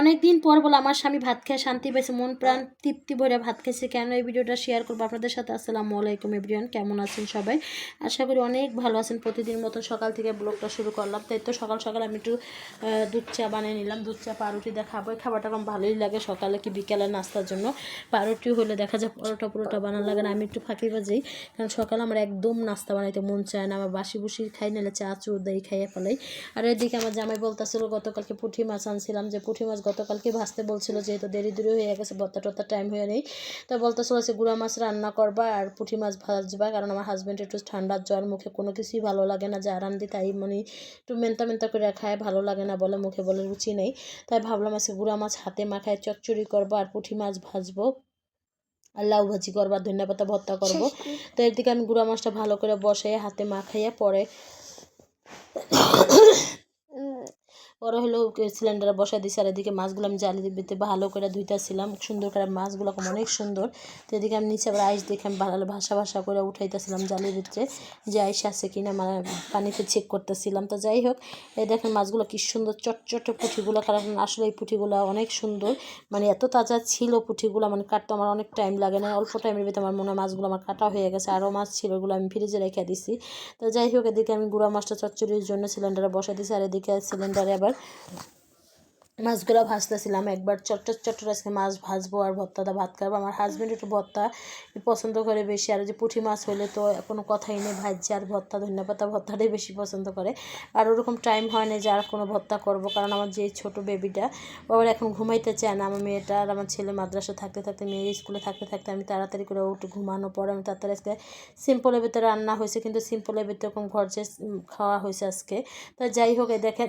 অনেক দিন পর বলে আমার স্বামী ভাত খেয়ে শান্তি পেয়েছে মন প্রাণ তৃপ্তি ভরে ভাত খেয়েছে। কেন এই ভিডিওটা শেয়ার করব আপনাদের সাথে? আসসালামু আলাইকুম এভরিওয়ান কেমন আছেন সবাই? আশা করি অনেক ভালো আছেন। প্রতিদিন মতন সকাল থেকে ব্লগটা শুরু করলাম। তাই তো সকাল সকাল আমি একটু দুধ চা বানিয়ে নিলাম। দুধ চা, পাউরুটি দিয়ে খাব এই খাবারটা আমার ভালোই লাগে সকালে কি বিকেলে নাস্তার জন্য। পাউরুটি হলে দেখা যায় পরোটা পুরোটা বানানো লাগে না। আমি একটু ফাঁকি বাজেই, কারণ সকালে আমার একদম নাস্তা বানাইতে মন চায় না। আমার বাসি বুসি খাই, নাহলে চা চুর দেই, খাইয়ে ফেলাই। আর এদিকে আমার জামাই বলতেছিল, গতকালকে পুঁটি মাছ আনছিলাম। যে পুঁটি মাছ গতকালকে ভাজতে বলছিল যেহেতু দেরি দেরি হয়ে গেছে বত্তা টত্তা টাইম হয়ে নেই। তো বলতেছিল যে গুঁড়া মাছ রান্না করবা আর পুঁটি মাছ ভাজবা কারণ আমার হাজব্যান্ড একটু ঠান্ডার জ্বর মুখে কোনো কিছুই ভালো লাগে না যা রান্ধি তাই মানে একটু মেন্তা মেন্তা করে খায় ভালো লাগে না বলে মুখে বলে রুচি নেই। তাই ভাবলাম আছে গুঁড়া মাছ হাতে মাখায় চচ্চড়ি করব আর পুঁটি মাছ ভাজবো। আর লাউ ভাজি করব ধনিয়া পাতা ভর্তা করব। তো এর দিকে আমি গুঁড়া মাছটা ভালো করে বসাইয়া হাতে মাখাইয়া পরে পরে হলো সিলিন্ডারে বসাই দিছি, আর এদিকে মাছগুলো আমি জালি দিতে ভালো করে ধুইতেছিলাম সুন্দর করে মাছগুলো অনেক সুন্দর। তো এদিকে আমি নিচে আবার আইস দেখে আমি ভালো ভাষা ভাষা করে উঠাইতেছিলাম জালি দিতে যে আইস আছে কিনা মানে পানিতে চেক করতেছিলাম। তো যাই হোক, এই দেখেন মাছগুলো কি সুন্দর, চটচটে পুঁঠিগুলো কারণ আসলে এই পুঁঠিগুলো অনেক সুন্দর। মানে এত তাজা ছিল পুঁঠিগুলো মানে কাটতে আমার অনেক টাইম লাগে না। অল্প টাইমের ভিতরে আমার মনে হয় মাছগুলো আমার কাটা হয়ে গেছে আরও মাছ ছিল ওগুলো আমি ফ্রিজে রেখে দিছি। তো যাই হোক, এদিকে আমি গুঁড়া মাছটা চচ্চড়ির জন্য সিলিন্ডারে বসাই দিছি, আর এদিকে সিলিন্ডারে আবার মাছগুলো ভাজতেছিলাম। একবার চট্টর চট্টর আজকে মাছ ভাজবো আর ভর্তাটা ভাত খাব। আমার হাজব্যান্ড একটু ভর্তা পছন্দ করে বেশি। আর যে পুঁটি মাছ হলে তো কোনো কথাই নেই, ভাজছে আর ভর্তা, ধনিয়া পাতা ভর্তাটাই বেশি পছন্দ করে। আর ওরকম টাইম হয় না যে আর কোনো ভর্তা করব। কারণ আমার যে ছোট বেবিটা আবার এখন ঘুমাইতে চায় না। আমার মেয়েটা আর আমার ছেলে মাদ্রাসা থাকতে থাকতে, মেয়ে স্কুলে থাকতে থাকতে আমি তাড়াতাড়ি করে উঠে, ঘুমানো পর আমি তাড়াতাড়ি আজকে সিম্পলের ভিতরে রান্না হয়েছে। কিন্তু সিম্পলের ভিতরে এরকম ঘর যে খাওয়া হয়েছে আজকে। তা যাই হোক দেখেন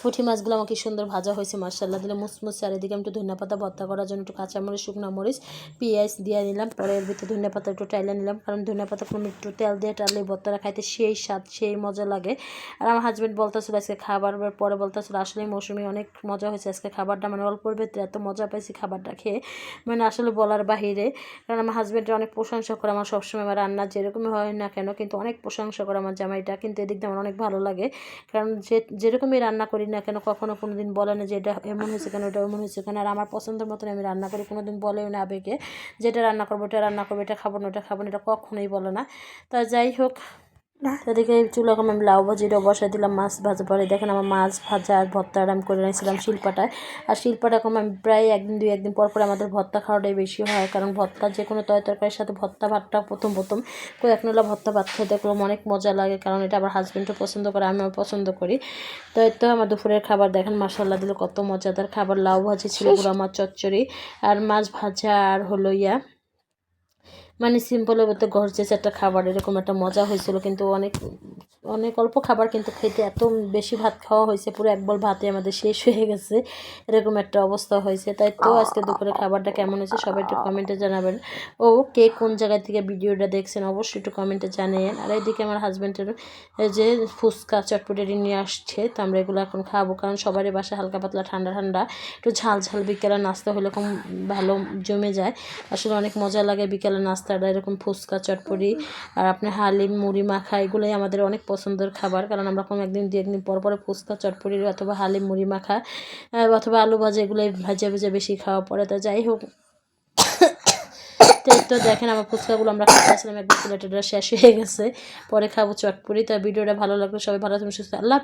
পুঁটি মাছগুলো আমাকে সুন্দর ভাজা হয়েছে মার্শাল্লাহ দিলে মুসমুস চারিদিকে একটু ধনিয়া পাতা ভর্তা করার জন্য একটু কাঁচা কাঁচামরিচ, শুকনো মরিচ, পেঁয়াজ দিয়ে নিলাম। পরে এর ভিতরে ধনিয়া পাতা একটু টাইলে নিলাম, কারণ ধনিয়া পাতা কোনো একটু তেল দিয়ে টালে ভর্তাটা খাইতে সেই স্বাদ, সেই মজা লাগে। আর আমার হাজব্যান্ড বলতেছিল আজকে খাবার পরে বলতেছিল, আসলে মৌসুমি অনেক মজা হয়েছে আজকে খাবারটা মানে অল্পর ভেতরে এত মজা পাইছি খাবারটা খেয়ে। মানে আসলে বলার বাহিরে, কারণ আমার হাজব্যান্ডের অনেক প্রশংসা করে আমার সবসময়, আমার রান্না যেরকমই হয় না কেন, কিন্তু অনেক প্রশংসা করে আমার জামাইটা, কিন্তু এদিক দিয়ে আমার অনেক ভালো লাগে। কারণ যে, যেরকমই রান্না করি না কেন, কখনো কোনো দিন বলে না যে এটা এমন হয়েছে কেন এটা এমন হয়েছে কেন। আর আমার পছন্দের মতন আমি রান্না করি কোনো দিন বলেও না আবেগে। যেটা রান্না করব এটা রান্না করব, এটা খাব না, ওটা খাব না, এটা কখনোই বলে না। তা যাই হোক তাদেরকে চুলা কম আমি লাউ ভাজিটা বসাই দিলাম মাছ ভাজা পরে। দেখেন আমার মাছ ভাজা আর ভর্তা আমি করে নিয়েছিলাম শিল্পাটায়। আর শিল্পাটা কম আমি প্রায় একদিন দুই একদিন পর পর আমাদের ভর্তা খাওয়াটাই বেশি হয় কারণ ভর্তা যে কোনো তয় তরকারির সাথে ভর্তা ভাতটা প্রথম প্রথম। কই এক নলা ভর্তা ভাত খেতে করলাম অনেক মজা লাগে কারণ এটা আমার হাজব্যান্ডও পছন্দ করে আমিও পছন্দ করি। তো তো আমার দুপুরের খাবার দেখেন মশলা দিলে কত মজাদার খাবার। লাউ ভাজি ছিল গুঁড়া মাছ চচ্চড়ি আর মাছ ভাজা আর হলো ইয়া মানে সিম্পলের মধ্যে গর্জেস একটা খাবার এরকম একটা মজা হয়েছিল। কিন্তু অনেক অনেক অল্প খাবার কিন্তু খেতে এত বেশি ভাত খাওয়া হয়েছে পুরো এক বল ভাতে আমাদের শেষ হয়ে গেছে। এরকম একটা অবস্থা হয়েছে। তাই তো আজকে দুপুরে খাবারটা কেমন হয়েছে সবাই একটু কমেন্টে জানাবেন। ও কে কোন জায়গা থেকে ভিডিওটা দেখছেন অবশ্যই একটু কমেন্টে জানিয়েন। আর এইদিকে আমার হাজব্যান্ডের যে ফুচকা চটপটি নিয়ে আসছে তো আমরা এগুলো এখন খাব। কারণ সবারই বাসা হালকা পাতলা ঠান্ডা ঠান্ডা একটু ঝাল ঝাল বিকেলে নাস্তা হলে এরকম ভালো জমে যায়। আসলে অনেক মজা লাগে বিকেলে নাস্তাটা এরকম ফুচকা, চটপটি আর আপনি হালিম, মুড়ি, মাখা, এগুলোই আমাদের অনেক পছন্দের খাবার। কারণ আমরা কোনো একদিন, দু একদিন পর পরে ফুচকা, চটপটি অথবা হালিম, মুড়ি, মাখা অথবা আলু ভাজা, এগুলোই ভাজা, ভেজে বেশি খাওয়া পড়ে। তো যাই হোক, তো দেখেন আমার ফুচকাগুলো আমরা খাচ্ছিলাম একদম প্লেটেটা শেষ হয়ে গেছে। পরে খাব চটপটি। তো ভিডিওটা ভালো লাগল, সবাই ভালো থাকবেন, সুস্থ আল্লাহ।